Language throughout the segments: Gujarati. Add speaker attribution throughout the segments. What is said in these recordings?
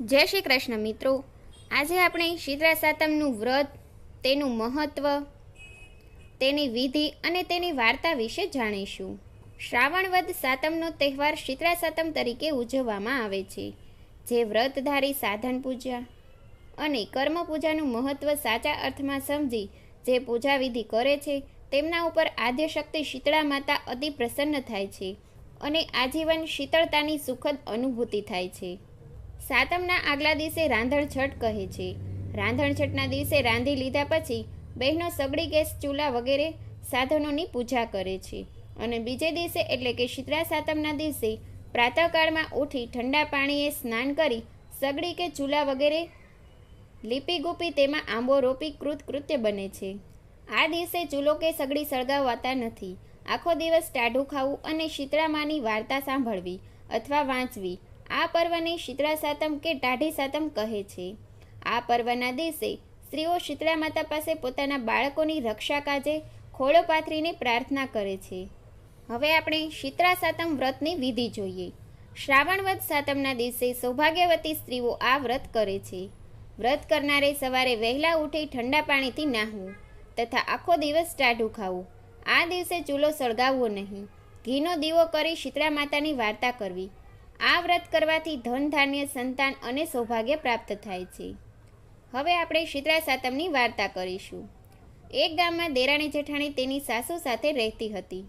Speaker 1: જય શ્રી કૃષ્ણ મિત્રો. આજે આપણે શીતળા સાતમનું વ્રત, તેનું મહત્વ, તેની વિધિ અને તેની વાર્તા વિશે જાણીશું. શ્રાવણ વદ સાતમનો તહેવાર શીતળા સાતમ તરીકે ઉજવવામાં આવે છે. જે વ્રતધારી સાધન પૂજા અને કર્મ પૂજાનું મહત્વ સાચા અર્થમાં સમજી જે પૂજા વિધિ કરે છે, તેમના ઉપર આદ્યશક્તિ શીતળા માતા અતિ પ્રસન્ન થાય છે અને આજીવન શીતળતાની સુખદ અનુભૂતિ થાય છે. સાતમના આગલા દિવસે રાંધણછટ કહે છે. રાંધણછટના દિવસે રાંધી લીધા પછી બહેનો સગડી ગેસ ચૂલા વગેરે સાધનોની પૂજા કરે છે. અને બીજે દિવસે એટલે કે શીતળા સાતમના દિવસે પ્રાતઃકાળમાં ઉઠી ઠંડા પાણીએ સ્નાન કરી સગડી કે ચૂલા વગેરે લીપી ગુપી તેમાં આંબો રોપી કૃત કૃત્ય બને છે. આ દિવસે ચૂલો કે સગડી સળગાવવાતા નથી. આખો દિવસ ટાઢું ખાવું અને શીતળામાની વાર્તા સાંભળવી અથવા વાંચવી આ પર્વને શીતળા સાતમ કે ટાઢી સાતમ કહે છે. આ પર્વના દિવસે સ્ત્રીઓ શીતળા માતા પાસે પોતાના બાળકોની રક્ષા કાજે ખોળો પાથરીને પ્રાર્થના કરે છે. હવે આપણે શીતળા સાતમ વ્રતની વિધિ જોઈએ. શ્રાવણ વ્રત સાતમના દિવસે સૌભાગ્યવતી સ્ત્રીઓ આ વ્રત કરે છે. વ્રત કરનારે સવારે વહેલા ઉઠી ઠંડા પાણીથી નાહવું તથા આખો દિવસ ટાઢું ખાવું. આ દિવસે ચૂલો સળગાવવો નહીં. ઘીનો દીવો કરી શીતળા માતાની વાર્તા કરવી. આ વ્રત કરવાથી ધન, ધાન્ય, સંતાન અને સૌભાગ્ય પ્રાપ્ત થાય છે. હવે આપણે શીતળા સાતમની વાર્તા કરીશું. એક ગામમાં દેરાણી જેઠાણી તેની સાસુ સાથે રહેતી હતી.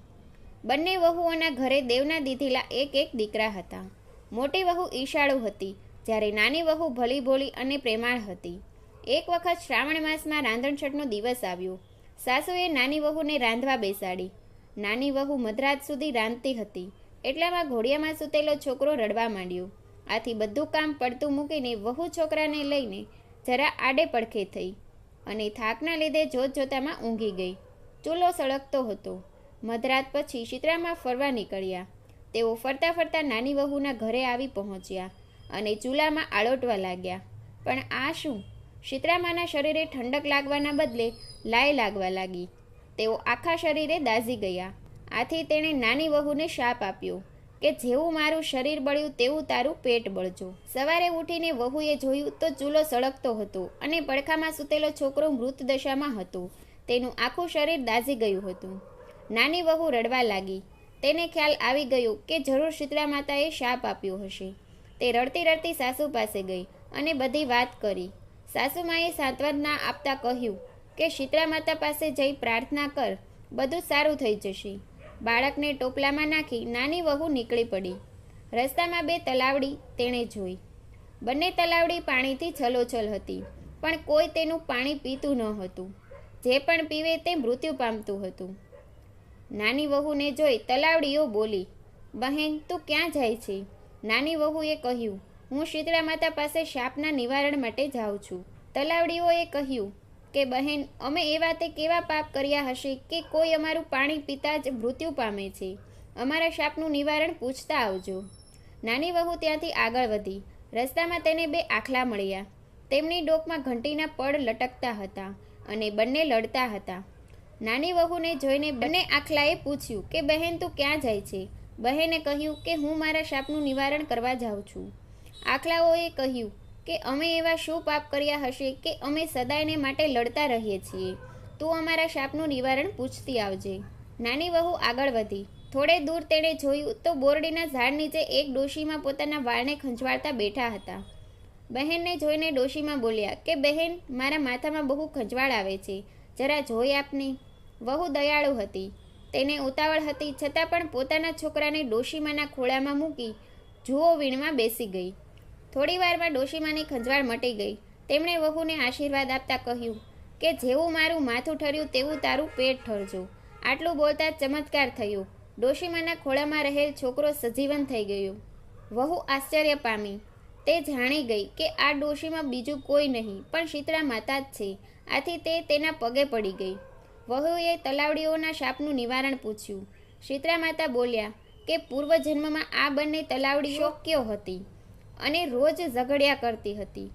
Speaker 1: બંને વહુઓના ઘરે દેવના દીધેલા એક એક દીકરા હતા. મોટી વહુ ઈશાળુ હતી, જ્યારે નાની વહુ ભલી ભોળી અને પ્રેમાળ હતી. એક વખત શ્રાવણ માસમાં રાંધણછટનો દિવસ આવ્યો. સાસુએ નાની વહુને રાંધવા બેસાડી. નાની વહુ મધરાત સુધી રાંધતી હતી. એટલામાં ઘોડિયામાં સૂતેલો છોકરો રડવા માંડ્યો. આથી બધું કામ પડતું મૂકીને વહુ છોકરાને લઈને જરા આડે પડખે થઈ અને થાકના લીધે જોત જોતામાં ઊંઘી ગઈ. ચૂલો સળગતો હતો. મધરાત પછી શીતળામાં ફરવા નીકળ્યા. તેઓ ફરતા ફરતા નાની વહુના ઘરે આવી પહોંચ્યા અને ચૂલામાં આળોટવા લાગ્યા. પણ આ શું? શીતળામાના શરીરે ઠંડક લાગવાના બદલે લાય લાગવા લાગી. તેઓ આખા શરીરે દાઝી ગયા. આથી તેણે નાની વહુને શાપ આપ્યો કે જેવું મારું શરીર બળ્યું તેવું તારું પેટ બળજો. સવારે ઉઠીને વહુએ જોયું તો ચૂલો સળગતો હતો અને પડખામાં સૂતેલો છોકરો મૃત દશામાં હતો. તેનું આખું શરીર દાઝી ગયું હતું. નાની વહુ રડવા લાગી. તેને ખ્યાલ આવી ગયો કે જરૂર શીતળા માતાએ શાપ આપ્યો હશે. તે રડતી રડતી સાસુ પાસે ગઈ અને બધી વાત કરી. સાસુમાએ સાંત્વના આપતા કહ્યું કે શીતળા માતા પાસે જઈ પ્રાર્થના કર, બધું સારું થઈ જશે. બાળકને ટોપલામાં નાખી નાની વહુ નીકળી પડી. રસ્તામાં બે તલાવડી તેણે જોઈ. બંને તલાવડી પાણીથી છલોછલ હતી, પણ કોઈ તેનું પાણી પીતું ન હતું. જે પણ પીવે તે મૃત્યુ પામતું હતું. નાની વહુને જોઈ તલાવડીઓ બોલી, બહેન, તું ક્યાં જાય છે? નાની વહુએ કહ્યું, હું શીતળા માતા પાસે શાપના નિવારણ માટે જાઉં છું. તલાવડીઓએ કહ્યું કે બહેન, અમે એ વાતે કેવા પાપ કર્યા હશે કે કોઈ અમારું પાણી પીતા જ મૃત્યુ પામે છે? અમારા શાપનું નિવારણ પૂછતા આવજો. નાની વહુ ત્યાંથી આગળ વધી. રસ્તામાં તેને બે આખલા મળ્યા. તેમની ડોકમાં ઘંટીના પડ લટકતા હતા અને બંને લડતા હતા. નાની વહુને જોઈને બંને આખલાએ પૂછ્યું કે, બહેન, તું ક્યાં જાય છે? બહેને કહ્યું કે, હું મારા શાપનું નિવારણ કરવા જાઉં છું. આખલાઓએ કહ્યું કે અમે એવા શું પાપ કર્યા હશે કે અમે સદાયને માટે લડતા રહીએ છીએ? તું અમારા શાપનું નિવારણ પૂછતી આવજે. નાની વહુ આગળ વધી. થોડે દૂર તેણે જોયું તો બોરડીના ઝાડ નીચે એક ડોશીમાં પોતાના વાળને ખંજવાળતા બેઠા હતા. બહેનને જોઈને ડોશીમાં બોલ્યા, કે બહેન, મારા માથામાં બહુ ખંજવાળ આવે છે. જરા જોઈ આપને. વહુ દયાળુ હતી. તેને ઉતાવળ હતી છતાં પણ પોતાના છોકરાને ડોશીમાના ખોળામાં મૂકી જુઓ વીણમાં બેસી ગઈ. થોડી વારમાં ડોશીમાની ખંજવાળ મટી ગઈ. તેમણે વહુને આશીર્વાદ આપતા કહ્યું કે, જેવું મારું માથું ઠર્યું તેવું તારું પેટ ઠરજો. આટલું બોલતા ચમત્કાર થયો. ડોશીમાના ખોળામાં રહેલ છોકરો સજીવન થઈ ગયો. વહુ આશ્ચર્ય પામી. તે જાણી ગઈ કે આ ડોશીમાં બીજું કોઈ નહીં, પણ શીતળા માતા જ છે. આથી તે તેના પગે પડી ગઈ. વહુએ તલાવડીઓના શાપનું નિવારણ પૂછ્યું. શીતળા માતા બોલ્યા કે, પૂર્વજન્મમાં આ બંને તલાવડીઓ શોક્યો હતી? અને રોજ ઝઘડ્યા કરતી હતી.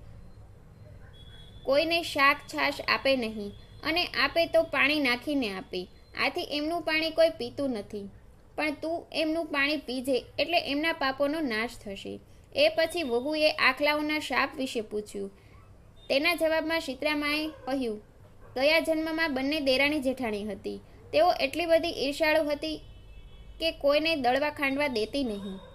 Speaker 1: કોઈને શાક છાશ આપે નહીં અને આપે તો પાણી નાખીને આપે. આથી એમનું પાણી કોઈ પીતું નથી. પણ તું એમનું પાણી પીજે એટલે એમના પાપોનો નાશ થશે. એ પછી વહુએ આખલાઓના શાપ વિશે પૂછ્યું. તેના જવાબમાં શીતળામાએ કહ્યું, ગયા જન્મમાં બંને દેરાણી જેઠાણી હતી. તેઓ એટલી બધી ઈર્ષાળુ હતી કે કોઈને દળવા ખાંડવા દેતી નહીં.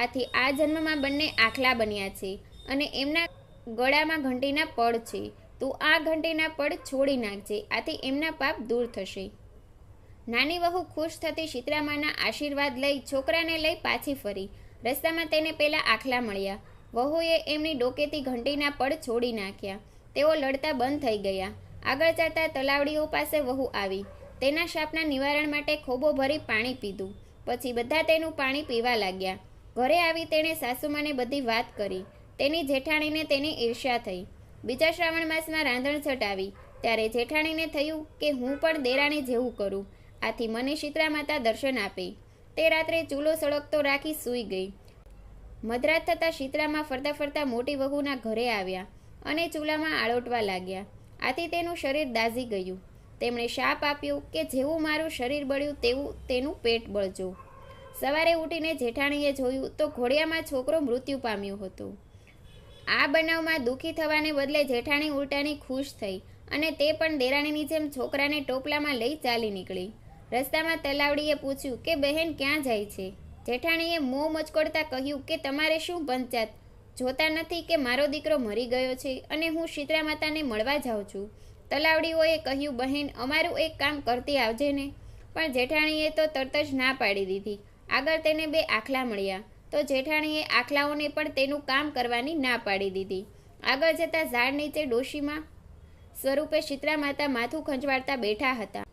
Speaker 1: આથી આ જન્મમાં બંને આખલા બન્યા છે અને એમના ગળામાં ઘંટીના પડ છે. તું આ ઘંટીના પડ છોડી નાખજે, આથી એમના પાપ દૂર થશે. નાની વહુ ખુશ થતી શીતળામાના આશીર્વાદ લઈ છોકરાને લઈ પાછી ફરી. રસ્તામાં તેને પહેલાં આખલા મળ્યા. વહુએ એમની ડોકેથી ઘંટીના પડ છોડી નાખ્યા. તેઓ લડતા બંધ થઈ ગયા. આગળ જતા તલાવડીઓ પાસે વહુ આવી. તેના શાપના નિવારણ માટે ખોબો ભરી પાણી પીધું. પછી બધા તેનું પાણી પીવા લાગ્યા. ઘરે આવી તેણે સાસુમાને બધી વાત કરી. તેની જેઠાણીને તેની ઈર્ષ્યા થઈ. બીજા શ્રાવણ માસમાં રાંધણછટ આવી ત્યારે જેઠાણીને થયું કે હું પણ દેરાણી જેવું કરું. આથી મને શીતળા માતા દર્શન આપે. તે રાત્રે ચૂલો સળગતો રાખી સૂઈ ગઈ. મધરાત થતાં શીતળામાં ફરતા ફરતા મોટી વહુના ઘરે આવ્યા અને ચૂલામાં આળોટવા લાગ્યા. આથી તેનું શરીર દાઝી ગયું. તેમણે શાપ આપ્યો કે જેવું મારું શરીર બળ્યું તેવું તેનું પેટ બળજો. સવારે ઉઠીને જેઠાણીએ જોયું તો ઘોડિયામાં છોકરો મૃત્યુ પામ્યો હતો. આ બનાવમાં દુઃખી થવાને બદલે જેઠાણી ઉલટાની ખુશ થઈ અને તે પણ દેરાણીની જેમ છોકરાને ટોપલામાં લઈ ચાલી નીકળી. રસ્તામાં તલાવડીએ પૂછ્યું કે, બહેન, ક્યાં જાય છે? જેઠાણીએ મોં મચકોડતા કહ્યું કે, તમારે શું પંચાત જોતા નથી કે મારો દીકરો મરી ગયો છે અને હું શીતળા માતાને મળવા જાઉં છું. તલાવડીઓએ કહ્યું, બહેન, અમારું એક કામ કરતી આવજે ને. પણ જેઠાણીએ તો તરત જ ના પાડી દીધી. આગળ તેને બે આખલા મળ્યા. તો જેઠાણીએ આખલાઓને પણ તેનું કામ કરવાની ના પાડી દીધી. આગળ જતા ઝાડ નીચે ડોશીમાં સ્વરૂપે શીતળા માતા માથું ખંજવાળતા બેઠા હતા.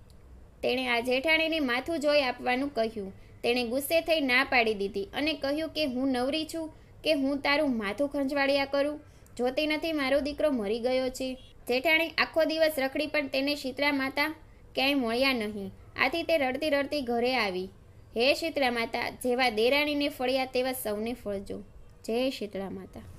Speaker 1: તેણે આ જેઠાણીને માથું જોઈ આપવાનું કહ્યું. તેણે ગુસ્સે થઈ ના પાડી દીધી અને કહ્યું કે હું નવરી છું, કે હું તારું માથું ખંજવાળ્યા કરું. જોતી નથી મારો દીકરો મરી ગયો છે. જેઠાણી આખો દિવસ રખડી પણ તેને શીતળા માતા ક્યાંય મળ્યા નહીં. આથી તે રડતી રડતી ઘરે આવી. હે શીતળા માતા જેવા દેરાણીને ફળ્યા તેવા સૌને ફળજો. જય શીતળા માતા.